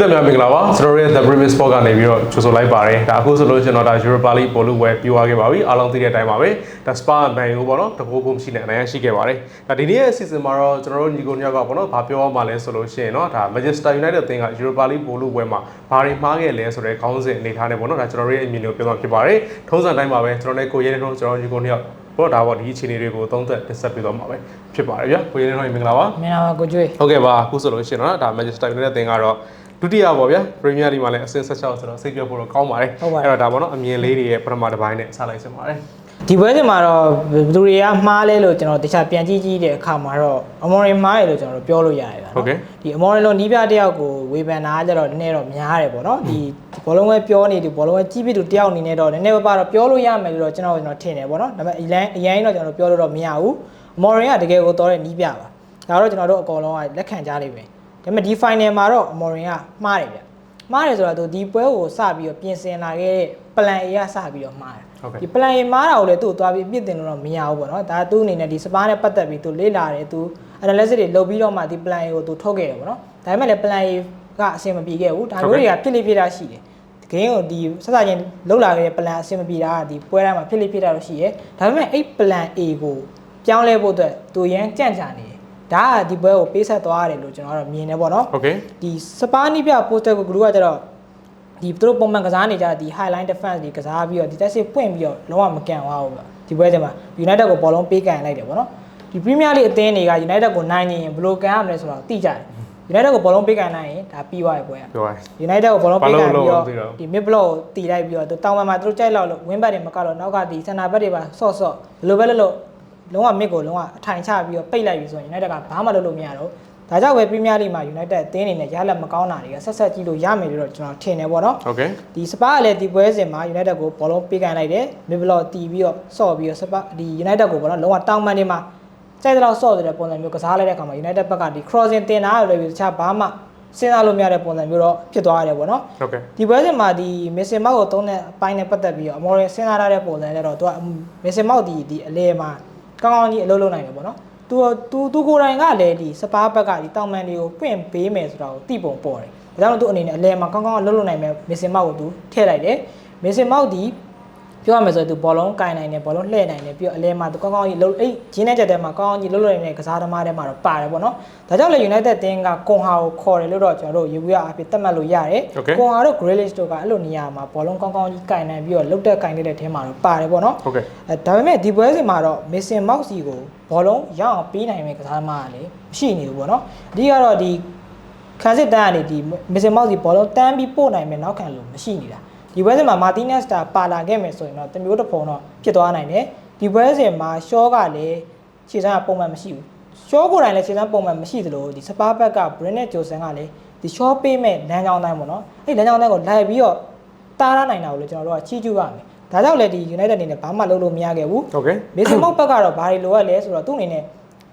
သက်များမင်္ဂလာပါကျွန်တော်တို့ရဲ့ The Premier Sport ကနေပြီးတော့ကြိုဆိုလိုက်ပါတယ်ဒါအခုဆိုလို့ကျွန်တော်ဒါ Europa League ဘောလုံးပွဲပြီးသွားခဲ့ပါပြီအားလုံးသိတဲ့အတိုင်းပါပဲဒါ Spa ဘန်ယိုပေါ့နော်တကူဖို့မရှိနဲ့အနိုင်ရရှိခဲ့ပါတယ်ဒါဒီနေ့ရဲ့ season မှာတော့ကျွန်တော်တို့ညီကိုညောက်ကပေါ့နော်ဘာပြောမှလဲဆိုလို့ရှိရင်တော့ဒါ Manchester United အသင်းက Europa League ဘောလုံးပွဲမှာဘာတွေမှားခဲ့လဲဆိုတဲ့ခေါင်းစဉ်အနေထားနဲ့ပေါ့နော်ဒါကျွန်တော်တို့ရဲ့အမြင်ကိုပြောပြဖြစ်ပါတယ်ထုံးစံတိုင်းပါပဲကျွန်တော်လည်းကိုရဲနေတော့ကျွန်တော်ညီကိုညောက်ဘောဒါပေါ့ဒီအခြေအနေတွေကိုသုံးသပ်တင်ဆက်ပေးတော့မှာပဲဖြစ်ပါတယ်ဗျာကိုရဲနေတော့မင်္ဂလာပါမင်္ဂလာပါကိုကျွေးဟုတ်ကဲ့ပါအခုဆိုလို့ရှိရင်တော့ဒါ Manchester United အသင်းကတော့ ဒုတိယပေါ့ဗျာ Premier League မှာလည်းအဆင့်16ဆိုတော့စိတ်ပြောဖို့တော့ကောင်းပါတယ် အဲ့တော့ဒါပေါ့နော်အမြင်လေးတွေရဲ့ပထမတစ်ပိုင်းနဲ့စလိုက်စင်ပါတယ်ဒီပွဲစဉ်မှာတော့ဘယ်သူတွေကမှားလဲလို့ကျွန်တော်တခြားပြန်ကြည့်ကြည့်တဲ့အခါမှာတော့အမော်ရင်မှားရလို့ကျွန်တော်တို့ပြောလို့ရတယ်ဗျာဟုတ်ကဲ့ ဒီအမော်ရင်လိုနီးပြတယောက်ကိုဝေဖန်တာကကြတော့နည်းနည်းတော့များတယ်ပေါ့နော်ဒီဘောလုံးပဲပြောနေဒီဘောလုံးပဲကြီးပြသူတယောက်အနေနဲ့တော့နည်းနည်းပါးပါတော့ပြောလို့ရမယ်လို့တော့ကျွန်တော်ကျွန်တော်ထင်တယ်ပေါ့နော်ဒါပေမဲ့အရင်အရင်တော့ကျွန်တော်ပြောလို့တော့မရဘူးအမော်ရင်ကတကယ်ကိုတော်တဲ့နီးပြပါဒါတော့ကျွန်တော်တို့အကောင်လုံးကလက်ခံကြလိမ့်မယ် ဒါပေမဲ့ဒီ final မှာတော့အမော်ရင်ကမှားတယ်ဗျမှားတယ်ဆိုတော့သူဒီပွဲကိုစပြီးတော့ပြင်ဆင်လာခဲ့တဲ့ plan A ကစပြီးတော့မှားတယ်ဟုတ်ကဲ့ဒီ plan ရေမားတာကိုလည်းသူ့ကိုသွားပြီးအပြစ်တင်လို့တော့မရဘူးပေါ့နော်ဒါသူ့အနေနဲ့ဒီစပါးနဲ့ပတ်သက်ပြီးသူလေ့လာတယ်သူ analysis တွေလုပ်ပြီးတော့မှဒီ plan ရေကိုသူထုတ်ခဲ့တယ်ပေါ့နော်ဒါပေမဲ့လည်း plan ရေကအဆင်မပြေခဲ့ဘူးဒါမျိုးတွေကဖြစ်လိဖြစ်တာရှိတယ်ဂိမ်းကိုဒီဆက်စချင်းလောက်လာခဲ့တဲ့ plan အဆင်မပြေတာကဒီပွဲတိုင်းမှာဖြစ်လိဖြစ်တာလို့ရှိရဲဒါပေမဲ့အဲ့ plan A ကိုပြောင်းလဲဖို့အတွက်သူရန်ကြန့်ကြာနေတယ် ဒါကဒီပွဲကိုပေးဆက်သွားရတယ်လို့ကျွန်တော်ကတော့မြင်နေပေါ့နော် โอเค ဒီစပါးနီးပြ poster ကို group ကကျတော့ဒီသူတို့ပုံမှန်ကစားနေကြဒီ highline defense တွေကစားပြီးတော့ဒီတက်စစ်ပွင့်ပြီးတော့လုံးဝမကန်သွားဘူးဗျဒီပွဲချိန်မှာ United ကိုဘောလုံးပေးကန်လိုက်တယ်ဗောနော်ဒီ Premier League အသင်းတွေက United ကိုနိုင်ရင်ဘယ်လိုကန်ရမလဲဆိုတော့သိကြတယ် United ကိုဘောလုံးပေးကန်နိုင်ရင်ဒါပြီးသွားပြီပွဲက ပြောပါ United ကိုဘောလုံးပေးကန်ပြီးတော့ ဘာလို့လဲမသိတော့ ဒီ mid block ကိုတီလိုက်ပြီးတော့သူတောင်ပံမှာသူတို့ကြိုက်လောက်လို့ win back တွေမကတော့နောက်ကဒီ center back တွေပါဆော့ဆော့ဘယ်လိုပဲလုပ်လို့ လုံးဝမစ်ကိုလုံးဝအထိုင်ချပြီးတော့ပိတ်လိုက်ပြီဆိုရင် United ကဘာမှလုပ်လို့မရတော့ဒါကြောင့်ပဲ Premier League မှာ United အသင်းအနေနဲ့ရလက်မကောင်းတာတွေကဆက်ဆက်ကြည့်လို့ရမယ်လို့တော့ကျွန်တော်ထင်တယ်ပေါ့နော်ဟုတ်ကဲ့ဒီစပါးကလည်းဒီပွဲစဉ်မှာ United ကိုဘောလုံးပေးကန်လိုက်တယ် Midblock တီးပြီးတော့ဆော့ပြီးတော့စပါးဒီ United ကိုပေါ့နော်လုံးဝတောင်းပန်နေမှာကြိုက်တဲ့လောက်ဆော့တဲ့ပုံစံမျိုးကစားလိုက်တဲ့အခါမှာ United ဘက်ကဒီ crossing တင်တာလည်းပြီးတခြားဘာမှစဉ်းစားလို့မရတဲ့ပုံစံမျိုးတော့ဖြစ်သွားရတယ်ပေါ့နော်ဟုတ်ကဲ့ဒီပွဲစဉ်မှာဒီ Messi Mount ကိုသုံးတဲ့အပိုင်းနဲ့ပတ်သက်ပြီးတော့ Amorim စဉ်းစားရတဲ့ပုံစံနဲ့တော့သူက Messi Mount ဒီဒီအလဲမှာ ကောင်းကောင်းကြီးအလုပ်လုပ်နိုင်တယ်ပေါ့နော်သူသူသူကိုယ်တိုင်ကလည်းဒီစပါးဘက်ကဒီတောင်မန်တွေကိုပွင့်ပေးမယ်ဆိုတာကိုသိပုံပေါ်တယ်ဒါကြောင့်မို့သူအနေနဲ့အလဲမှာကောင်းကောင်းအလုပ်လုပ်နိုင်မယ်မက်ဆင်မောက်ကိုသူထည့်လိုက်တယ်မက်ဆင်မောက်ဒီ ပြောရမယ်ဆိုရင်သူဘောလုံးကင်နိုင်တယ်ဘောလုံးလှည့်နိုင်တယ်ပြီးတော့အလဲမှာသူကောင်းကောင်းကြီးလှုပ်အဲ့ဂျင်းနဲ့ချက်တဲမှာကောင်းကောင်းကြီးလှုပ်လှုပ်နေတဲ့ကစားသမားတွေမှာတော့ပါတယ်ပေါ့နော်ဒါကြောင့်လေ United တင်းကကွန်ဟာကိုခေါ်တယ်လို့တော့ကျွန်တော်တို့ယူရအဖြစ်သတ်မှတ်လို့ရတယ်ကွန်ဟာတို့ Grealish တို့ကအဲ့လိုနေရာမှာဘောလုံးကောင်းကောင်းကြီးကင်နိုင်ပြီးတော့လှုပ်တဲ့ကင်တဲ့ထဲမှာတော့ပါတယ်ပေါ့နော်ဟုတ်ကဲ့ဒါပေမဲ့ဒီပွဲစဉ်မှာတော့ Mason Mount စီကိုဘောလုံးရအောင်ပေးနိုင်မယ့်ကစားသမားကလေရှိနေဘူးပေါ့နော်အဓိကတော့ဒီခန်းစစ်တန်းကနေဒီ Mason Mount စီဘောလုံးတန်းပြီးပို့နိုင်မယ့်နောက်ခံလို့မရှိနေတာ ဒီပွဲစဉ်မှာ Martinez တာပါလာခဲ့မယ်ဆိုရင်တော့တမျိုးတစ်ပုံတော့ဖြစ်သွားနိုင်တယ်ဒီပွဲစဉ်မှာ Shaw ကလည်းခြေစမ်းကပုံမှန်မရှိဘူး Shaw ကိုယ်တိုင်လည်းခြေစမ်းပုံမှန်မရှိသလိုဒီ Spurs ဘက်က Brennan Johnson ကလည်းဒီ Shaw ပေးမဲ့လမ်းကြောင်းတိုင်းပေါ့နော်အဲ့လမ်းကြောင်းတိုင်းကိုလိုက်ပြီးတော့တားရနိုင်တာကိုလည်းကျွန်တော်တို့ကချီးကျူးရမယ်ဒါကြောင့်လည်းဒီ United အနေနဲ့ဘာမှလုပ်လို့မရခဲ့ဘူးဟုတ်ကဲ့မေဆင်မောက်ဘက်ကတော့ဘာတွေလိုရလဲဆိုတော့သူ့အနေနဲ့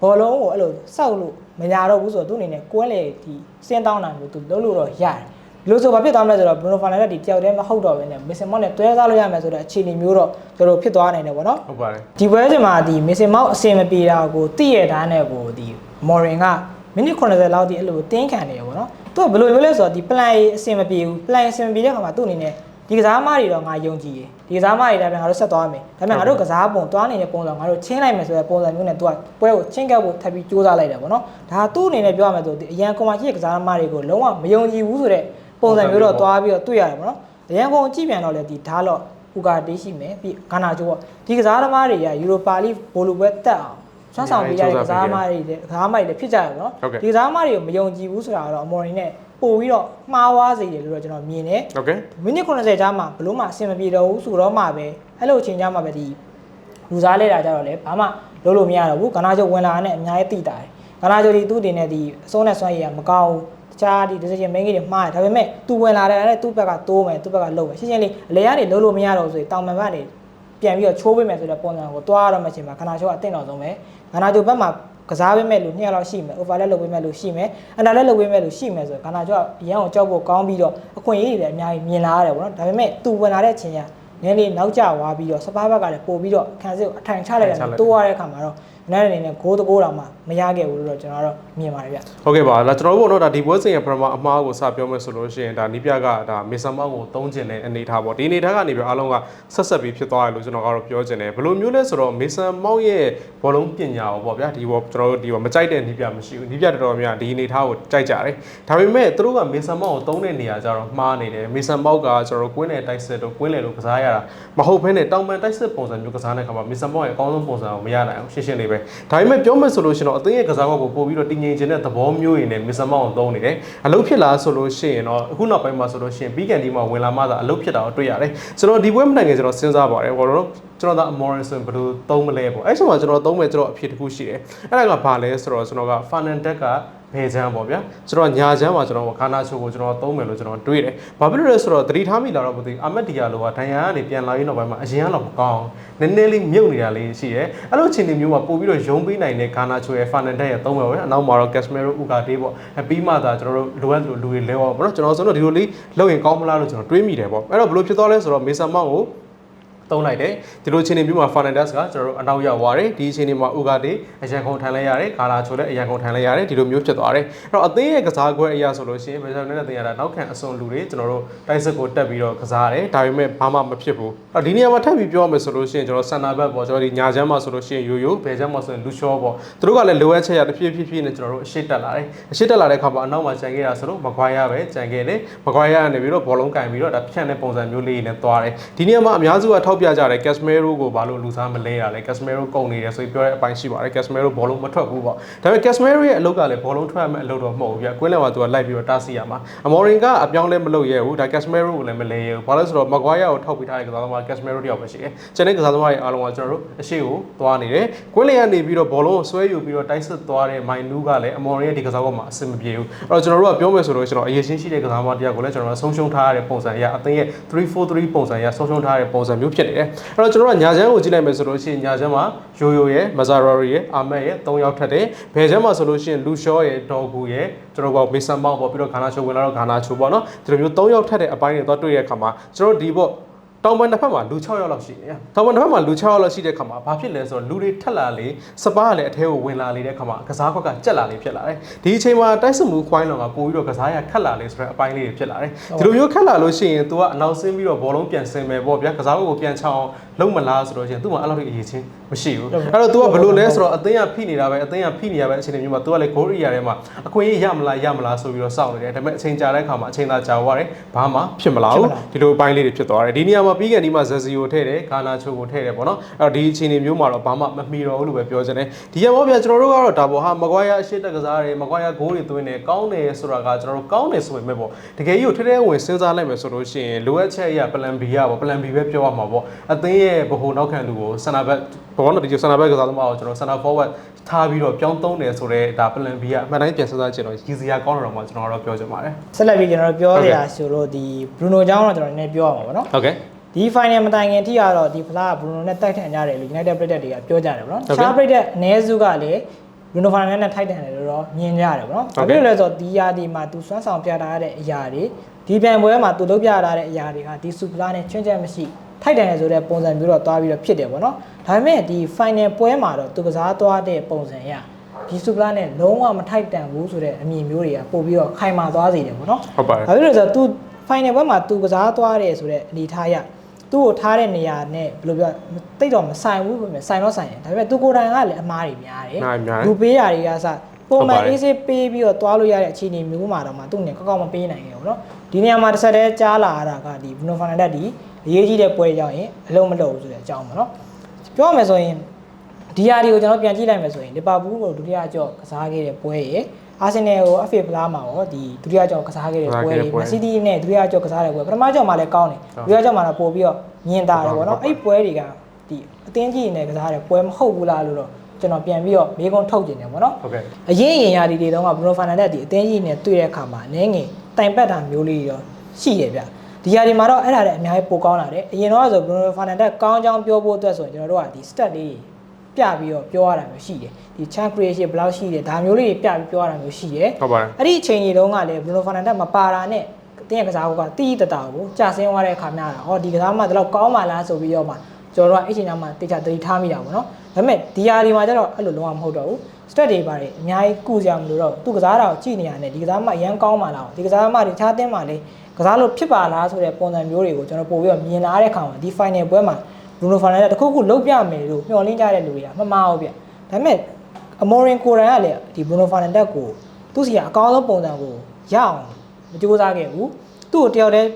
ဘောလုံးကိုအဲ့လိုစောက်လို့မရတော့ဘူးဆိုတော့သူ့အနေနဲ့ကွဲလေဒီစင်းတောင်းတာမျိုးသူလုပ်လို့တော့ရတယ် လိုဆိုဘာဖြစ်သွားမလဲဆိုတော့ Bruno Fernandes ဒီတယောက်တည်းမဟုတ်တော့ဘဲနဲ့မေဆင်မောက်နဲ့တွဲစားလို့ရမယ်ဆိုတဲ့အခြေအနေမျိုးတော့ကျွန်တော်ဖြစ်သွားနိုင်တယ်ပေါ့နော်ဟုတ်ပါတယ်ဒီပွဲချိန်မှာဒီမေဆင်မောက်အစင်မပြေတာကိုသိရတဲ့နဲ့ကိုဒီမော်ရင်ကမိနစ်80လောက်ဒီအဲ့လိုတင်းခံနေရပေါ့နော်သူကဘယ်လိုမျိုးလဲဆိုတော့ဒီ plan အစင်မပြေဘူး plan အစင်မပြေတဲ့ခါမှာသူ့အနေနဲ့ဒီကစားမတွေတော့ငါယုံကြည်ရဒီကစားမတွေဒါပေမဲ့ငါတို့ဆက်သွားမယ်ဒါပေမဲ့ငါတို့ကစားပုံသွားနေတဲ့ပုံစံငါတို့ချင်းလိုက်မယ်ဆိုတဲ့ပုံစံမျိုးနဲ့သူကပွဲကိုချင်းကပ်ဖို့ထပ်ပြီးစူးစမ်းလိုက်တယ်ပေါ့နော်ဒါသူ့အနေနဲ့ပြောရမယ်ဆိုဒီအရန်ကွန်မာရှိတဲ့ကစားမတွေကိုလုံးဝမယုံကြည်ဘူးဆိုတဲ့ ပုံစံမျိုးတော့သွားပြီးတော့တွေ့ရတယ်ပေါ့နော်ရန်ကုန်ကြည့်ပြန်တော့လေဒီဓာတ်တော့ဟူကာတေးရှိမယ်ပြီးဂါနာချိုးပေါ့ဒီကစားသမားတွေကယူရိုပါလိဘိုလိုပဲတက်အောင်ဆွမ်းဆောင်ပေးရတဲ့ကစားသမားတွေလည်းကစားသမားတွေလည်းဖြစ်ကြရပါတော့ဒီကစားသမားတွေကိုမယုံကြည်ဘူးဆိုတာကတော့အမော်ရီနဲ့ပို့ပြီးတော့မှားဝါးစေတယ်လို့တော့ကျွန်တော်မြင်တယ်မိနစ်90ကြာမှဘလို့မှအဆင်မပြေတော့ဘူးဆိုတော့မှပဲအဲ့လိုအချိန်ကြာမှပဲဒီလူစားလဲတာကြတော့လေဘာမှလုပ်လို့မရတော့ဘူးကနာချိုးဝင်လာတဲ့နဲ့အများကြီးတိတာတယ်ကနာချိုးဒီသူ့တင်တဲ့ဒီအစိုးနဲ့ဆွမ်းရည်ကမကောင်းဘူး တခြားဒီ decision making တွေမှားတယ်ဒါပေမဲ့သူဝင်လာတယ်အဲ့သူ့ဘက်ကတိုးမယ်သူ့ဘက်ကလှုပ်မယ်ရှင်းရှင်းလေးအလေကနေလှုပ်လို့မရတော့ဘူးဆိုရင်တောင်ပံဘက်ကနေပြန်ပြီးတော့ချိုးပေးမယ်ဆိုတဲ့ပုံစံကိုသွားရတော့မှချိန်မှာခနာချိုးကအသင့်တော်ဆုံးပဲခနာချိုးဘက်မှာကစားပေးမဲ့လူနှစ်ယောက်လောက်ရှိမယ် overlap လုပ်ပေးမဲ့လူရှိမယ်အန်တာလက်လုပ်ပေးမဲ့လူရှိမယ်ဆိုတော့ခနာချိုးကရန်ကိုကြောက်ဖို့ကောင်းပြီးတော့အခွင့်အရေးတွေလည်းအများကြီးမြင်လာရတယ်ပေါ့နော်ဒါပေမဲ့သူဝင်လာတဲ့အချိန်ကနည်းနည်းနောက်ကျသွားပြီးတော့စပါးဘက်ကလည်းပို့ပြီးတော့ခံစစ်ကိုအထိုင်ချလိုက်တယ်တိုးရတဲ့အခါမှာတော့ နားအနေနဲ့ဂိုးတကိုးတောင်မှမရခဲ့ဘူးလို့တော့ကျွန်တော်ကတော့မြင်ပါတယ်ဗျဟုတ်ကဲ့ပါဒါကျွန်တော်တို့ကတော့ဒါဒီပွဲစဉ်ရဲ့ပထမအမှားကိုစပြောမယ်ဆိုလို့ရှိရင်ဒါနီးပြကဒါမေဆန်မောက်ကိုသုံးကျင်တဲ့အနေထားပေါ့ဒီအနေထားကနေပြီးအားလုံးကဆက်ဆက်ပြီးဖြစ်သွားတယ်လို့ကျွန်တော်ကတော့ပြောချင်တယ်ဘယ်လိုမျိုးလဲဆိုတော့မေဆန်မောက်ရဲ့ဘောလုံးပညာကိုပေါ့ဗျာဒီဘောကျွန်တော်တို့ဒီဘောမကြိုက်တဲ့နီးပြမရှိဘူးနီးပြတော်တော်များဒီအနေထားကိုကြိုက်ကြတယ်ဒါပေမဲ့သူတို့ကမေဆန်မောက်ကိုသုံးတဲ့နေရာကျတော့မှားနေတယ်မေဆန်မောက်ကကျွန်တော်တို့ကွင်းနယ်တိုက်စစ်တို့ကွင်းနယ်လို့ကစားရတာမဟုတ်ဘဲနဲ့တောင်ပန်တိုက်စစ်ပုံစံမျိုးကစားတဲ့အခါမှာမေဆန်မောက်ရဲ့အကောင်းဆုံးပုံစံကိုမရနိုင်အောင်ရှင်းရှင်းလေးပဲဒါပေမဲ့ပြောမယ်ဆိုလို့ရှိရင်တော့အသင်းရဲ့ကစားကွက်ကိုပို့ပြီးတော့တည်ငြိမ်ခြင်းတဲ့သဘောမျိုးရင်းနဲ့မေဆန်မောက်ကိုသုံးနေတယ်အလုပ်ဖြစ်လာဆိုလို့ရှိရင်တော့အခုနောက်ပိုင်းမှာဆိုလို့ရှိရင်ဘီကန်ဒီမှာဝင်လာမှသာအလုပ်ဖြစ်တာကိုတွေ့ရတယ်ကျွန်တော်ဒီပွဲမတိုင်ခင်ကျွန်တော်စဉ်းစားပါတယ်ဘောတော့ကျွန်တော်ကအမော်ရစ်ဆန်ဘယ်လိုသုံးမလဲပေါ့အဲ့ချိန်မှာကျွန်တော်သုံးမယ်ကျွန်တော်အဖြစ်တစ်ခုရှိတယ်အဲ့ဒါကဘာလဲဆိုတော့ကျွန်တော်ကဖာနန်ဒက်ကဘယ်ချမ်းပေါ့ဗျာကျွန်တော်ညာချမ်းမှာကျွန်တော်ခါနာချိုကိုကျွန်တော်သုံးမယ်လို့ကျွန်တော်တွေးတယ်ဘာဖြစ်လို့လဲဆိုတော့သတိထားမိလာတော့မသိဘူးအမတ်ဒီယာလိုကဒိုင်ယာကနေပြန်လာပြီးနောက်ပိုင်းမှာအရင်ကတော့မကောင်းနည်းနည်းလေးမြုပ်နေတာလေးရှိတယ်အဲ့လိုချိန်တွေမျိုးမှာပို့ပြီးတော့ယုံပေးနိုင်တဲ့ခါနာချိုရဲ့ဖာနန်ဒက်ရဲ့သုံးမယ်ပဲအနောက်မှာတော့ကက်စမီရိုဥကာတေးပေါ့ပြီးမှသာကျွန်တော်တို့လိုအပ်လို့လူတွေလဲပေါ့ဗောနော်ကျွန်တော်ဆိုတော့ဒီလိုလေးလုပ်ရင်ကောင်းမလားလို့ကျွန်တော်တွေးမိတယ်ပေါ့အဲ့တော့ဘယ်လိုဖြစ်သွားလဲဆိုတော့မေဆာမောင်ကို တုံးလိုက်တယ်ဒီလိုအချိန်နေပြီးမှ Fernandez ကကျွန်တော်တို့အနောက်ရောက်သွားတယ်ဒီအချိန်နေမှာ Ugarte အရန်ကုန်ထန်လိုက်ရတယ်ဂါလာချိုလည်းအရန်ကုန်ထန်လိုက်ရတယ်ဒီလိုမျိုးဖြစ်သွားတယ်အဲ့တော့အသင်းရဲ့ကစားကွက်အရာဆိုလို့ရှိရင်ဘယ်လိုလဲတင်ရတာနောက်ခံအစွန်လူတွေကျွန်တော်တို့တိုက်စစ်ကိုတက်ပြီးတော့ကစားတယ်ဒါပေမဲ့ဘာမှမဖြစ်ဘူးအဲ့ဒီနေရာမှာထပ်ပြီးပြောရမယ်ဆိုလို့ရှိရင်ကျွန်တော်စန်နာဘက်ပေါ့ကျွန်တော်ဒီညာချမ်းမှာဆိုလို့ရှိရင်ယိုယိုဘယ်ချမ်းမှာဆိုရင်လူရှောပေါ့သူတို့ကလည်းလိုအပ်ချက်ရတစ်ဖြည်းဖြည်းဖြည်းနဲ့ကျွန်တော်တို့အရှိတက်လာတယ်အရှိတက်လာတဲ့အခါမှာအနောက်မှာကြံခဲ့တာဆိုတော့မကွာရပဲကြံခဲ့တယ်မကွာရကနေပြီးတော့ဘောလုံးကင်ပြီးတော့ဒါဖြန့်တဲ့ပုံစံမျိုးလေးနဲ့သွားတယ်ဒီနေရာမှာအများစုကထောက်ပြကြတယ်ကက်စမဲရိုကိုဘာလို့လူစားမလဲတာလဲကက်စမဲရိုကုန်နေတယ်ဆိုပြီးပြောတဲ့အပိုင်းရှိပါတယ်ကက်စမဲရိုဘောလုံးမထွက်ဘူးပေါ့ဒါပေမဲ့ကက်စမဲရိုရဲ့အလုပ်ကလည်းဘောလုံးထွက်မဲ့အလုပ်တော့မဟုတ်ဘူးပြကွင်းလယ်မှာသူကလိုက်ပြီးတော့တားဆီးရမှာအမော်ရင်ကအပြောင်းလဲမလုပ်ရဲဘူးဒါကက်စမဲရိုကိုလည်းမလဲရဲဘူးဘာလို့လဲဆိုတော့မကွာရကိုထောက်ပြီးထားတဲ့ကစားသမားကက်စမဲရိုတယောက်ပဲရှိတယ်ကျန်တဲ့ကစားသမားတွေအားလုံးကကျွန်တော်တို့အရှိကိုသွားနေတယ်ကွင်းလယ်ကနေပြီးတော့ဘောလုံးကိုဆွဲယူပြီးတော့တိုက်စစ်သွားတဲ့မိုင်နူးကလည်းအမော်ရင်ရဲ့ဒီကစားကွက်မှာအဆင်မပြေဘူးအဲ့တော့ကျွန်တော်တို့ကပြောမယ်ဆိုတော့ကျွန်တော်အရေးချင်းရှိတဲ့ကစားသမားတယောက်ကိုလည်းကျွန်တော်တို့ဆုံးရှုံးထားရတဲ့ပုံစံအရအသင်းရဲ့343ပုံစံအရဆုံးရှုံးထားရတဲ့ပုံစံမျိုးဖြစ်နေတယ်အဲ့တော့ကျွန်တော်တို့ကညာချမ်းကိုကြည့်လိုက်မယ်ဆိုလို့ရှိရင်ညာချမ်းမှာယိုယိုရဲ့မဇာရော်ရီရဲ့အာမက်ရဲ့၃ယောက်ထက်တယ်ဘယ်ချမ်းမှာဆိုလို့ရှိရင်လူရှော့ရဲ့ဒေါ်ဂူရဲ့ကျွန်တော်တို့ကမေဆန်မောက်ပေါ့ပြီးတော့ဂါနာချိုဝင်လာတော့ဂါနာချိုပေါ့နော်ဒီလိုမျိုး၃ယောက်ထက်တဲ့အပိုင်းတွေတော့တွေ့ရတဲ့အခါမှာကျွန်တော်တို့ဒီပေါ့ တောင်ပန်တစ်ဖက်မှာလူ6ယောက်လောက်ရှိတယ်။တောင်ပန်တစ်ဖက်မှာလူ6ယောက်လောက်ရှိတဲ့ခါမှာဘာဖြစ်လဲဆိုတော့လူတွေထက်လာလေစပါးကလည်းအထဲကိုဝင်လာလေတဲ့ခါမှာကစားခွက်ကကြက်လာလေဖြစ်လာတယ်။ဒီအချိန်မှာတိုက်စစ်မှုခွိုင်းလောင်ကပို့ပြီးတော့ကစားရခက်လာလေဆိုတဲ့အပိုင်းလေးတွေဖြစ်လာတယ်။ဒီလိုမျိုးခက်လာလို့ရှိရင် तू ကအနောက်ဆင်းပြီးတော့ဘောလုံးပြန်ဆင်းမယ်ပေါ့ဗျာကစားခွက်ကိုပြန်ချောင်းလုံးမလားဆိုတော့ရှင် तू မှအဲ့လောက်အရေးချင်းမရှိဘူး။အဲ့တော့ तू ကဘယ်လိုလဲဆိုတော့အသင်းကဖိနေတာပဲအသင်းကဖိနေရပဲအချိန်တွေမျိုးမှာ तू ကလည်း goal area ထဲမှာအခွင့်အရေးရမလားရမလားဆိုပြီးတော့စောင့်နေတယ်ဒါပေမဲ့အချိန်ကြာတဲ့ခါမှာအချိန်သာကြာသွားတယ်ဘာမှဖြစ်မလာဘူးဒီလိုအပိုင်းလေးတွေဖြစ်သွားတယ်ဒီနေရာ မှာပြီးကန်ဒီမှာဇက်စီကိုထည့်တယ်ဂါနာချိုကိုထည့်တယ်ပေါ့နော်အဲ့တော့ဒီအချိန်တွေမျိုးမှာတော့ဘာမှမမီတော့ဘူးလို့ပဲပြောချင်တယ်ဒီရမောဗျာကျွန်တော်တို့ကတော့ဒါပေါ့ဟာမကွာရအရှိတက်ကစားတယ်မကွာရဂိုးတွေသွင်းတယ်ကောင်းတယ်ဆိုတာကကျွန်တော်တို့ကောင်းတယ်ဆိုပေမဲ့ပေါ့တကယ်ကြီးကိုထဲထဲဝင်စဉ်းစားလိုက်မယ်ဆိုလို့ရှိရင်လိုအပ်ချက်အရာ plan B ရပေါ့ plan B ပဲပြောရမှာပေါ့အသင်းရဲ့ဗဟိုနောက်ခံလူကိုစနာဘက် ဘောနော်ဒီစနာဘက်ကစားသမားကိုကျွန်တော်စနာ forward ထားပြီးတော့ပြောင်းသုံးတယ်ဆိုတော့ဒါ plan B ကအမှန်တိုင်းပြန်စဉ်းစားကြည့်တော့ရည်စရာကောင်းတယ်တော့မှကျွန်တော်တို့ပြောချင်ပါတယ်ဆက်လက်ပြီးကျွန်တော်တို့ပြောရတာဆိုတော့ဒီ Bruno ကြောင်းတော့ကျွန်တော်နည်းနည်းပြောရမှာပေါ့နော်ဟုတ်ကဲ့ဒီ final မတိုင်ခင်ထိကတော့ဒီ Fla Bruno နဲ့တိုက်ထန်ကြတယ်လို့ United ပြည်သက်တွေကပြောကြတယ်ပေါ့နော်ဟုတ်ကဲ့ခြားပြည်သက်အ ਨੇ စုကလည်း Bruno Fernandes နဲ့ထိုက်တန်တယ်လို့တော့မြင်ကြတယ်ပေါ့နော်ဟုတ်ဘာကဲ့ဖြစ်လို့လဲဆိုတော့ဒီယာဒီမှာသူစွမ်းဆောင်ပြတာရတဲ့အရာတွေဒီပြိုင်ပွဲမှာသူလုပ်ပြတာတဲ့အရာတွေကဒီ Super နဲ့ချွင်းချက်မရှိ ထိုက်တန်ရဆိုတဲ့ပုံစံမျိုးတော့သွားပြီးတော့ဖြစ်တယ်ပေါ့နော်ဒါပေမဲ့ဒီ final ပွဲမှာတော့သူကစားသွားတဲ့ပုံစံရဒီစူပလာနဲ့လုံးဝမထိုက်တန်ဘူးဆိုတဲ့အမြင်မျိုးတွေကပို့ပြီးတော့ခိုင်မာသွားစေတယ်ပေါ့နော်ဟုတ်ပါတယ်ဒါဖြစ်လို့ဆိုတော့ तू final ဘက်မှာ तू ကစားသွားတယ်ဆိုတဲ့အနေထားရသူ့ကိုထားတဲ့နေရာနဲ့ဘယ်လိုပြောတိတ်တော့မဆိုင်ဘူးပဲဆိုင်တော့ဆိုင်တယ်ဒါပေမဲ့ तू ကိုယ်တိုင်ကလည်းအမားတွေများတယ်လူပေးရာတွေကစပုံမှန်အေးစေးပေးပြီးတော့သွားလို့ရတဲ့အခြေအနေမျိုးမှာတော့မှသူ့နေကောက်ကောက်မပေးနိုင်ဘူးပေါ့နော်ဒီနေရာမှာတစ်ဆက်တည်းကြားလာရတာကဒီ Bruno Fernandes ဒီ အရေးကြီးတဲ့ပွဲရောက်ရင်အလုံးမလုပ်ဘူးဆိုတဲ့အကြောင်းပေါ့နော်ပြောရမယ်ဆိုရင်ဒီဟာတွေကိုကျွန်တော်ပြန်ကြည့်လိုက်မယ်ဆိုရင်လီဗာပူးကိုဒုတိယကြော့ကစားခဲ့တဲ့ပွဲရဲ့အာဆင်နယ်ကို FA ဖလားမှာရောဒီဒုတိယကြော့ကစားခဲ့တဲ့ပွဲတွေမက်ဆီးတီးနဲ့ဒုတိယကြော့ကစားတဲ့ပွဲပထမကြော့မှာလည်းကောင်းတယ်ဒုတိယကြော့မှာတော့ပို့ပြီးတော့ညင်တာတယ်ပေါ့နော်အဲ့ပွဲတွေကဒီအတင်းကြီးနေကစားတဲ့ပွဲမဟုတ်ဘူးလားလို့တော့ကျွန်တော်ပြန်ပြီးတော့မေးခွန်းထုတ်ကျင်တယ်ပေါ့နော်ဟုတ်ကဲ့အရင်ရင်ရာဒီတွေတုန်းကဘရိုဖာနန်ဒက်ဒီအတင်းကြီးနေတွေ့တဲ့အခါမှာအနေငယ်တိုင်ပတ်တာမျိုးလေးရောရှိရဗျ ဒီရာဒီမှာတော့အဲ့ဒါလည်းအများကြီးပိုကောင်းလာတယ်အရင်တော့ဆိုဘရိုဖာနန်ဒက်ကောင်းကြောင်းပြောဖို့အတွက်ဆိုရင်ကျွန်တော်တို့ကဒီ stat လေးပြပြီးတော့ပြောရတာမျိုးရှိတယ်ဒီ chance creation ဘယ်လောက်ရှိတယ်ဒါမျိုးလေးတွေပြပြီးပြောရတာမျိုးရှိတယ်ဟုတ်ပါတယ်အဲ့ဒီအချိန်ကြီးတုန်းကလည်းဘရိုဖာနန်ဒက်မပါတာနဲ့တင်းရဲ့ကစားဖို့ကတီးတတာကိုကြာဆင်းသွားတဲ့အခါများတာဟောဒီကစားမှဒီလောက်ကောင်းပါလားဆိုပြီးတော့မှကျွန်တော်တို့ကအဲ့ချိန်နောက်မှာတေချာသတိထားမိတာပေါ့နော်ဒါပေမဲ့ဒီယာဒီမှာကျတော့အဲ့လိုလုံးဝမဟုတ်တော့ဘူး stress တွေပါတယ်အများကြီးကုကြမလို့တော့သူကစားတာကိုကြည့်နေရတယ်ဒီကစားမှအရန်ကောင်းမှလားဒီကစားမှဒီခြားတင်းမှလေ ကစားလို့ဖြစ်ပါလားဆိုတဲ့ပုံစံမျိုးတွေကိုကျွန်တော်ပို့ပြီးတော့မြင်လာတဲ့အခါမှာဒီ final ပွဲမှာ Bruno Fernandes တခုခုလုံးပြမယ်လို့မျှော်လင့်ကြတဲ့လူတွေကမမှားဘူးဗျဒါပေမဲ့ Amorin ကိုရန်ကလည်းဒီ Bruno Fernandes ကိုသူစီကအကောင်းဆုံးပုံစံကိုရအောင်မကြိုးစားခဲ့ဘူးသူ့ကိုတယောက်တည်း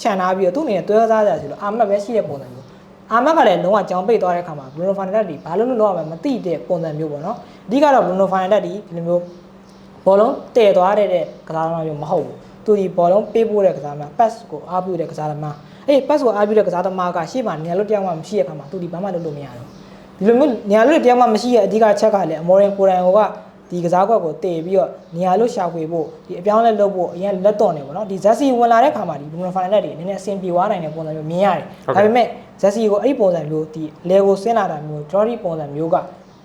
ခြံထားပြီးတော့သူ့အနေနဲ့တွဲစားကြတယ်ဆိုလို့အာမတ်ပဲရှိတဲ့ပုံစံမျိုးအာမတ်ကလည်းလုံးဝကြောင်ပိတ်သွားတဲ့အခါမှာ Bruno Fernandes ဒီဘာလို့လို့လောက်ရမသိတဲ့ပုံစံမျိုးပေါ့နော်အဓိကတော့ Bruno Fernandes ဒီဒီလိုမျိုးဘောလုံးတည်သွားတဲ့တဲ့ကစားသမားမျိုးမဟုတ်ဘူး သူဒီဘောလုံးပေးပို့တဲ့ကစားသမား pass ကိုအားပြုတဲ့ကစားသမားအဲ့ pass ကိုအားပြုတဲ့ကစားသမားကရှေ့မှာနေရာလို့တယောက်မှမရှိတဲ့အခါမှာသူဒီဘာမှလုပ်လို့မရတော့ဒီလိုမျိုးနေရာလို့တယောက်မှမရှိရဲ့အဓိကချက်ကလည်း Amorin ကိုရန်ကဒီကစားကွက်ကိုတည်ပြီးတော့နေရာလို့ရှာဖွေဖို့ဒီအပြောင်းလဲလုပ်ဖို့အရင်လက်တော်နေပေါ့နော်ဒီ Zessi ဝင်လာတဲ့ခါမှာဒီ Bruno Fernandes တွေနည်းနည်းအဆင်ပြေသွားနိုင်တဲ့ပုံစံမျိုးမြင်ရတယ်ဒါပေမဲ့ Zessi ကိုအဲ့ဒီပုံစံမျိုးဒီ level ဆင်းလာတာမျိုး Jordi ပုံစံမျိုးက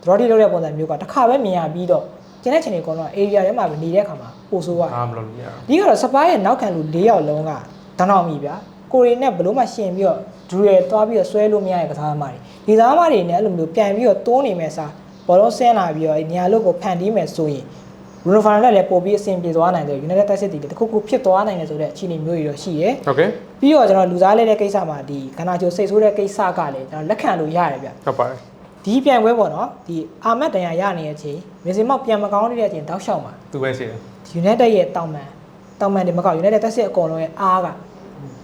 Jordi လုပ်တဲ့ပုံစံမျိုးကတစ်ခါပဲမြင်ရပြီးတော့ကျန်တဲ့ချိန်တွေကတော့ area ထဲမှာပဲနေတဲ့ခါမှာ ပို့ဆိုးသွားတယ်အားမလို့လို့ရအောင်ဒီကတော့စပါးရဲ့နောက်ခံလူ၄ယောက်လုံးကတန်းအောင်ပြီဗျာကိုရီနဲ့ဘလို့မှရှင်ပြီးတော့ဒူရယ်သွားပြီးတော့ဆွဲလို့မရတဲ့ကစားသမားတွေဒီကစားသမားတွေနဲ့အဲ့လိုမျိုးပြန်ပြီးတော့တွန်းနေမဲ့စားဘောလုံးဆင်းလာပြီးတော့ညာလုတ်ကိုဖန်တီးမယ်ဆိုရင်ဘရူနိုဖာနန်လည်းပို့ပြီးအဆင်ပြေသွားနိုင်တယ် United States တွေတခုခုဖြစ်သွားနိုင်တယ်ဆိုတဲ့အခြေအနေမျိုးတွေတော့ရှိရဲဟုတ်ကဲ့ပြီးတော့ကျွန်တော်လူစားလဲတဲ့ကိစ္စမှာဒီကနာချိုစိတ်ဆိုးတဲ့ကိစ္စကလည်းကျွန်တော်လက်ခံလို့ရတယ်ဗျဟုတ်ပါတယ်ဒီပြန်ပွဲပေါ့နော်ဒီအာမတ်တန်ရရနေတဲ့အချိန်မစ္စင်မောက်ပြန်မကောင်းတဲ့အချိန်တောက်လျှောက်မှာသူပဲရှိတယ် United ရဲ့တောင်ပန်တောင်ပန်တွေမကောက် United တက်စစ်အကုန်လုံးရဲ့အားက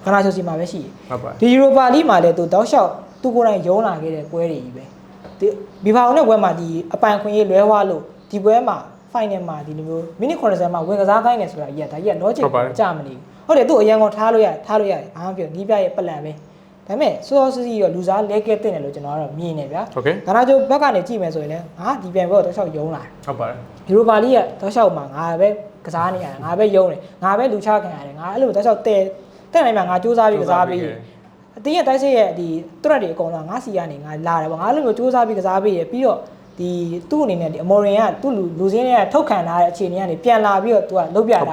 ကနာချိုစီမှာပဲရှိတယ်ဟုတ်ပါတယ်ဒီ Europa League မှာလည်းသူတောက်လျှောက်သူကိုယ်တိုင်ရုံးလာခဲ့တဲ့ပွဲတွေကြီးပဲဒီဘီဖာအောင်တဲ့ပွဲမှာဒီအပိုင်ခွင့်ရေးလွဲဝါလို့ဒီပွဲမှာ final မှာဒီလိုမျိုးမိနစ်90မှာဝင်ကစားခိုင်းနေဆိုတာကြီးကဒါကြီးက logic ကြာမနေဘူးဟုတ်တယ်သူ့အရန်ကောင်ထားလို့ရထားလို့ရတယ်အားမပြောနီးပြရဲ့ပလန်ပဲဒါပေမဲ့စောစောစီးစီးတော့လူစားလဲကဲတင်တယ်လို့ကျွန်တော်ကတော့မြင်နေဗျာဟုတ်ကဲ့ကနာချိုဘက်ကနေကြည့်မယ်ဆိုရင်လည်းငါဒီပြန်ပွဲကိုတောက်လျှောက်ရုံးလာတယ်ဟုတ်ပါတယ်ယူရိုပါလိကတောက်လျှောက်မှာငါပဲ ကစားနေရတယ်ငါပဲယုံတယ်ငါပဲလူချခံရတယ်ငါအဲ့လိုတောက်လျှောက်တဲတဲ့နိုင်မှာငါစူးစမ်းပြီးကစားပြီးအတင်းရဲ့တိုက်စစ်ရဲ့ဒီတွရက်တွေအကုန်လုံးငါစီကနေငါလာတယ်ပေါ့ငါအဲ့လိုမျိုးစူးစမ်းပြီးကစားပြီးရပြီးတော့ဒီသူ့အနေနဲ့ဒီအမော်ရင်ကသူ့လူလူစင်းတွေကထုတ်ခံထားတဲ့အခြေအနေကနေပြန်လာပြီးတော့သူကလုတ်ပြတာဒါ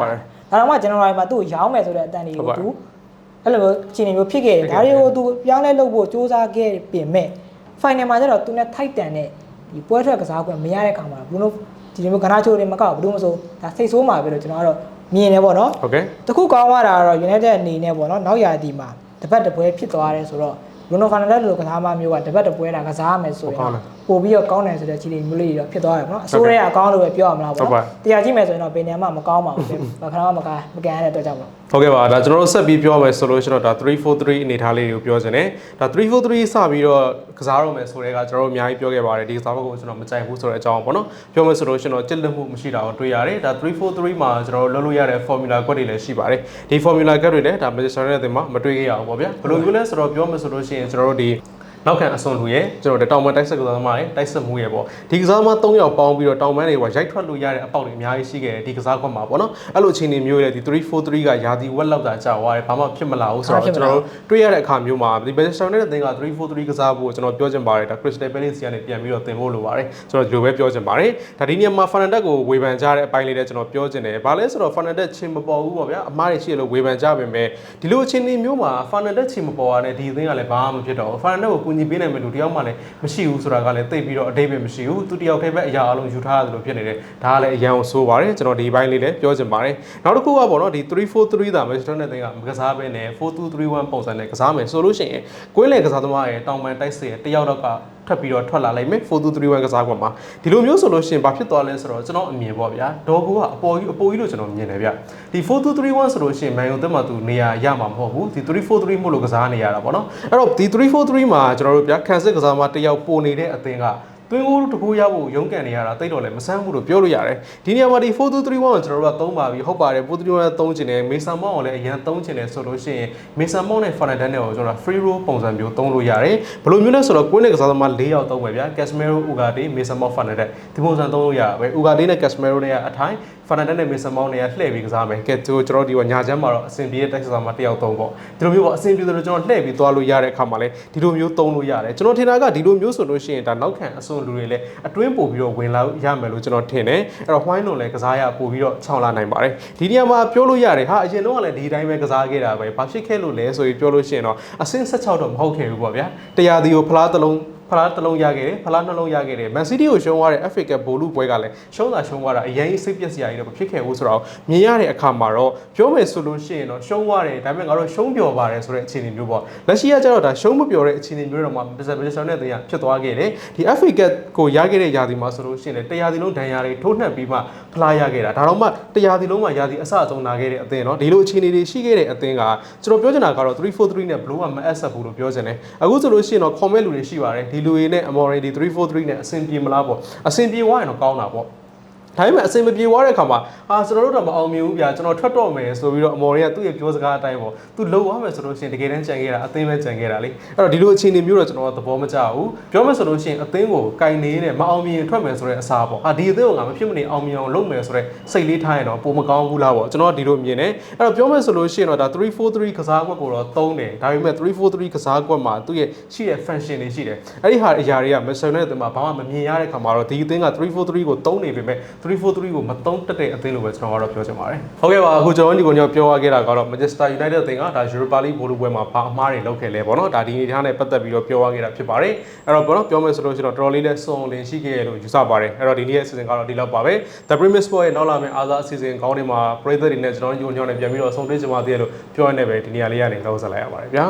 တော့မှကျွန်တော်တို့မှာသူ့ကိုရောင်းမယ်ဆိုတဲ့အတန်တွေကိုသူအဲ့လိုမျိုးအခြေအနေမျိုးဖြစ်ခဲ့တယ်ဒါတွေကိုသူပြောင်းလဲလုပ်ဖို့စူးစမ်းခဲ့ပြင်မဲ့ final မှာကျတော့သူနဲ့ထိုက်တန်တဲ့ဒီပွဲထွက်ကစားခွင့်မရတဲ့ခါမှာဘလူးနို ဒီလိုမျိုးကနာချိုတွေမကောက်ဘူးလို့မဆိုဒါစိတ်ဆိုးမှာပဲလို့ကျွန်တော်ကတော့မြင်နေပေါ့နော်ဟုတ်ကဲ့တခုကောင်းသွားတာကတော့ United အနေနဲ့ပေါ့နော်နောက်ရာသီမှာတစ်ပတ်တစ်ပွဲဖြစ်သွားတယ်ဆိုတော့ Bruno Fernandes လိုကစားမမျိုးကတစ်ပတ်တစ်ပွဲတာကစားရမယ်ဆိုရင်ပို့ပြီးတော့ကောင်းတယ်ဆိုတဲ့အခြေအနေမျိုးလေးတွေတော့ဖြစ်သွားတယ်ပေါ့နော်အဆိုးရဲအကောင်းလို့ပဲပြောရမလားပေါ့နော်တရားကြည့်မယ်ဆိုရင်တော့ဘယ်နေရာမှမကောင်းပါဘူးဘာခဏမှမကမကန်ရတဲ့အတွက်ကြောင့်ပေါ့ ဟုတ်ကဲ့ပါဒါကျွန်တော်တို့ဆက်ပြီးပြောမယ်ဆိုလို့ရှိရင်တော့ဒါ343အနေထားလေးတွေကိုပြောချင်တယ်ဒါ343စပြီးတော့ကစားရမယ်ဆိုတဲ့ကကျွန်တော်တို့အများကြီးပြောခဲ့ပါတယ်ဒီကစားဘက်ကိုကျွန်တော်မကြိုက်ဘူးဆိုတဲ့အကြောင်းပေါ့နော်ပြောမယ်ဆိုလို့ရှိရင်တော့ကြက်လက်မှုမရှိတာကိုတွေ့ရတယ်ဒါ343မှာကျွန်တော်တို့လုပ်လို့ရတဲ့ formula ကွက်တွေလည်းရှိပါတယ်ဒီ formula ကွက်တွေလည်းဒါ Manchester United တင်မှာမတွေ့ခဲ့ရအောင်ပေါ့ဗျာဘယ်လိုမျိုးလဲဆိုတော့ပြောမယ်ဆိုလို့ရှိရင်ကျွန်တော်တို့ဒီ နောက်ခံအစွန်လူရဲ့ကျွန်တော်တို့တောင်ပန်တိုက်ဆက်ကစားသမားရဲ့တိုက်ဆက်မှုရဲ့ပေါ့ဒီကစားသမား၃ယောက်ပေါင်းပြီးတော့တောင်ပန်တွေကရိုက်ထွက်လို့ရတဲ့အပေါက်တွေအများကြီးရှိခဲ့တယ်ဒီကစားကွက်မှာပေါ့နော်အဲ့လိုအခြေအနေမျိုးရဲ့ဒီ343ကယာဒီဝက်လောက်တာကြာသွားတယ်ဘာမှဖြစ်မလာဘူးဆိုတော့ကျွန်တော်တို့တွေ့ရတဲ့အခါမျိုးမှာဒီ Manchester United တင်က343ကစားဖို့ကျွန်တော်ပြောချင်ပါတယ်ဒါ Crystal Palace ကနေပြန်ပြီးတော့တင်ဖို့လိုပါတယ်ကျွန်တော်ဒီလိုပဲပြောချင်ပါတယ်ဒါဒီနေရာမှာ Fernandes ကိုဝေဖန်ကြတဲ့အပိုင်းလေးလည်းကျွန်တော်ပြောချင်တယ်ဘာလဲဆိုတော့ Fernandes ချင်းမပေါ်ဘူးပေါ့ဗျာအမားတွေရှိလို့ဝေဖန်ကြပါမယ်ဒီလိုအခြေအနေမျိုးမှာ Fernandes ချင်းမပေါ်ရတဲ့ဒီအသင်းကလည်းဘာမှမဖြစ်တော့ဘူး Fernandes ကိုကူညီပေးနိုင်မယ့်လူတယောက်မှလည်းမရှိဘူးဆိုတာကလည်းသိပြီးတော့အတိတ်ပဲမရှိဘူးသူတယောက်တည်းပဲအရာအလုံးယူထားရတယ်လို့ဖြစ်နေတယ်ဒါကလည်းအရန်ကိုဆိုးပါတယ်ကျွန်တော်ဒီဘိုင်းလေးလည်းပြောချင်ပါတယ်နောက်တစ်ခုကပေါ့နော်ဒီ343သာမရှိတော့တဲ့တင်ကမကစားဘဲနဲ့4231ပုံစံနဲ့ကစားမယ်ဆိုလို့ရှိရင်ကွင်းလေကစားသမားရဲ့တောင်ပန်တိုက်စစ်ရဲ့တယောက်တော့က ထွက်ပြီးတော့ထွက်လာလိုက်မယ်4231ကစားကွက်မှာဒီလိုမျိုးဆိုလို့ရှိရင်ဘာဖြစ်သွားလဲဆိုတော့ကျွန်တော်အမြင်ပေါ့ဗျာဒေါ်ကူကအပေါ်ကြီးအပေါ်ကြီးလို့ကျွန်တော်မြင်တယ်ဗျဒီ4231ဆိုလို့ရှိရင်မန်ယူတက်မှာသူနေရာရမှာမဟုတ်ဘူးဒီ343မို့လို့ကစားနေရတာပေါ့နော်အဲ့တော့ဒီ343မှာကျွန်တော်တို့ဗျာခံစစ်ကစားသမားတယောက်ပိုနေတဲ့အသင်းက သွင်းကိုတကူရဖို့ရုန်းကန်နေရတာတိတ်တော့လည်းမဆန်းဘူးလို့ပြောလို့ရတယ်ဒီနေရာမှာဒီ4231ကိုကျွန်တော်တို့ကသုံးပါပြီဟုတ်ပါတယ်4231သုံးချင်တယ်မေဆန်မောင်းကိုလည်းအရင်သုံးချင်တယ်ဆိုလို့ရှိရင်မေဆန်မောင်းနဲ့ Fernandez နဲ့ကိုကျွန်တော် free roll ပုံစံမျိုးသုံးလို့ရတယ်ဘယ်လိုမျိုးလဲဆိုတော့ကွင်းနဲ့ကစားသမား၄ယောက်သုံးပဲဗျာ Casemiro Ugarte Mason Mount Fernandez ဒီပုံစံသုံးလို့ရပါပဲ Ugarte နဲ့ Casemiro နဲ့ကအထိုင် Fernandez နဲ့ Mason Mount နဲ့ကလှည့်ပြီးကစားမယ်ကဲသူကျွန်တော်ဒီကညာချမ်းမှာတော့အဆင်ပြေတဲ့တက်စားမှာတယောက်သုံးပေါ့ဒီလိုမျိုးပေါ့အဆင်ပြေတယ်လို့ကျွန်တော်လှည့်ပြီးသွားလို့ရတဲ့အခါမှာလည်းဒီလိုမျိုးသုံးလို့ရတယ်ကျွန်တော်ထင်တာကဒီလိုမျိုးဆိုလို့ရှိရင်ဒါနောက်ခံအစွန်လူတွေလည်းအတွင်းပို့ပြီးတော့ဝင်လာရမယ်လို့ကျွန်တော်ထင်တယ်အဲ့တော့ wine လုံးလည်းကစားရပို့ပြီးတော့ခြောက်လာနိုင်ပါတယ်ဒီနေရာမှာပြောလို့ရတယ်ဟာအရင်တော့ကလည်းဒီတိုင်းပဲကစားခဲ့တာပဲဘာဖြစ်ခဲ့လို့လဲဆိုပြီးပြောလို့ရှိရင်တော့အဆင့်16တော့မဟုတ်ခဲ့ဘူးပေါ့ဗျာတရားဒီကိုဖလားတစ်လုံး ဖလားတစ်လုံးရခဲ့တယ်ဖလားနှလုံးရခဲ့တယ် Man City ကိုရှုံးသွားတဲ့ FA Cup ဘိုလ်လူပွဲကလည်းရှုံးတာရှုံးသွားတာအရင်စိတ်ပျက်စရာကြီးတော့မဖြစ်ခဲ့ဘူးဆိုတော့မြင်ရတဲ့အခါမှာတော့ပြောမယ်ဆိုလို့ရှိရင်တော့ရှုံးသွားတယ်ဒါပေမဲ့ငါတို့ရှုံးပျော်ပါတယ်ဆိုတဲ့အခြေအနေမျိုးပေါ့လက်ရှိကကျတော့ဒါရှုံးမပျော်တဲ့အခြေအနေမျိုးတော့မှ Mr. Wilson နဲ့တင်ရဖြစ်သွားခဲ့တယ်ဒီ FA Cup ကိုရခဲ့တဲ့ယာတီမှာဆိုလို့ရှိရင်လည်းတရားစီလုံးဒဏ်ရာတွေထိုးနှက်ပြီးမှဖလားရခဲ့တာဒါတော့မှတရားစီလုံးမှာယာတီအဆအဆုံးနာခဲ့တဲ့အသင်းเนาะဒီလိုအခြေအနေတွေရှိခဲ့တဲ့အသင်းကကျွန်တော်ပြောချင်တာကတော့343နဲ့ Blue ကမအပ်ဆက်ဘူးလို့ပြောချင်တယ်အခုဆိုလို့ရှိရင်တော့ comment လူတွေရှိပါတယ်ဒီ လူတွေနဲ့ Amore ဒီ343နဲ့အဆင်ပြေမလားပေါ့အဆင်ပြေသွားရင်တော့ကောင်းတာပေါ့ ဒါပေမဲ့အစင်မပြေသွားတဲ့အခါမှာအာကျွန်တော်တို့တော့မအောင်မြင်ဘူးဗျာကျွန်တော်ထွက်တော့မယ်ဆိုပြီးတော့အမော်တွေကသူ့ရဲ့ပြောစကားအတိုင်းပေါ့သူလုံသွားမယ်ဆိုလို့ရှိရင်တကယ်တမ်းကြံခဲ့တာအသင်းပဲကြံခဲ့တာလေအဲ့တော့ဒီလိုအခြေအနေမျိုးတော့ကျွန်တော်ကသဘောမကျဘူးပြောမယ်ဆိုလို့ရှိရင်အသင်းကိုကင်နေတဲ့မအောင်မြင်ထွက်မယ်ဆိုတဲ့အစားပေါ့ဟာဒီအသင်းကိုငါမဖြစ်မနေအောင်မြင်အောင်လုပ်မယ်ဆိုတဲ့စိတ်လေးထားရင်တော့ပုံမကောင်းဘူးလားပေါ့ကျွန်တော်ကဒီလိုမြင်တယ်အဲ့တော့ပြောမယ်ဆိုလို့ရှိရင်တော့ဒါ343ကစားကွက်ကိုတော့သုံးတယ်ဒါပေမဲ့343ကစားကွက်မှာသူ့ရဲ့ရှိတဲ့ function တွေရှိတယ်အဲ့ဒီဟာအရာတွေကမဆန်တဲ့အသင်းမှာဘာမှမမြင်ရတဲ့ခါမှာတော့ဒီအသင်းက343ကိုသုံးနေပေမဲ့343ကိုမသုံးတတ်တဲ့အသင်းလို့ပဲကျွန်တော်ကတော့ပြောချင်ပါတယ်ဟုတ်ကဲ့ပါအခုကျွန်တော်ဒီကိုညောပြောရခဲ့တာကတော့ Manchester United အသင်းကဒါ Europa League ဘောလုံးပွဲမှာဘာအမှားတွေလုပ်ခဲ့လဲပေါ့နော်ဒါဒီအနေထားနဲ့ပတ်သက်ပြီးတော့ပြောရခဲ့တာဖြစ်ပါတယ်အဲ့တော့ဘောနော်ပြောမယ်ဆိုလို့ရှိရင်တော့တော်တော်လေးနဲ့စုံလင်ရှိခဲ့ရလို့ယူဆပါတယ်အဲ့တော့ဒီနေ့ရဲ့အစီအစဉ်ကတော့ဒီလောက်ပါပဲ The Premier Sport ရဲ့နောက်လာမယ့်အားစားအစီအစဉ်ကောင်းတွေမှာပရိသတ်တွေနဲ့ကျွန်တော်တို့ညွှန်ညွှန်နဲ့ပြန်ပြီးတော့ဆုံတွေ့ကြပါသေးတယ်လို့ပြောရနေပဲဒီနေရာလေးကနေလောက်ဆက်လိုက်ရပါတယ်ဗျာ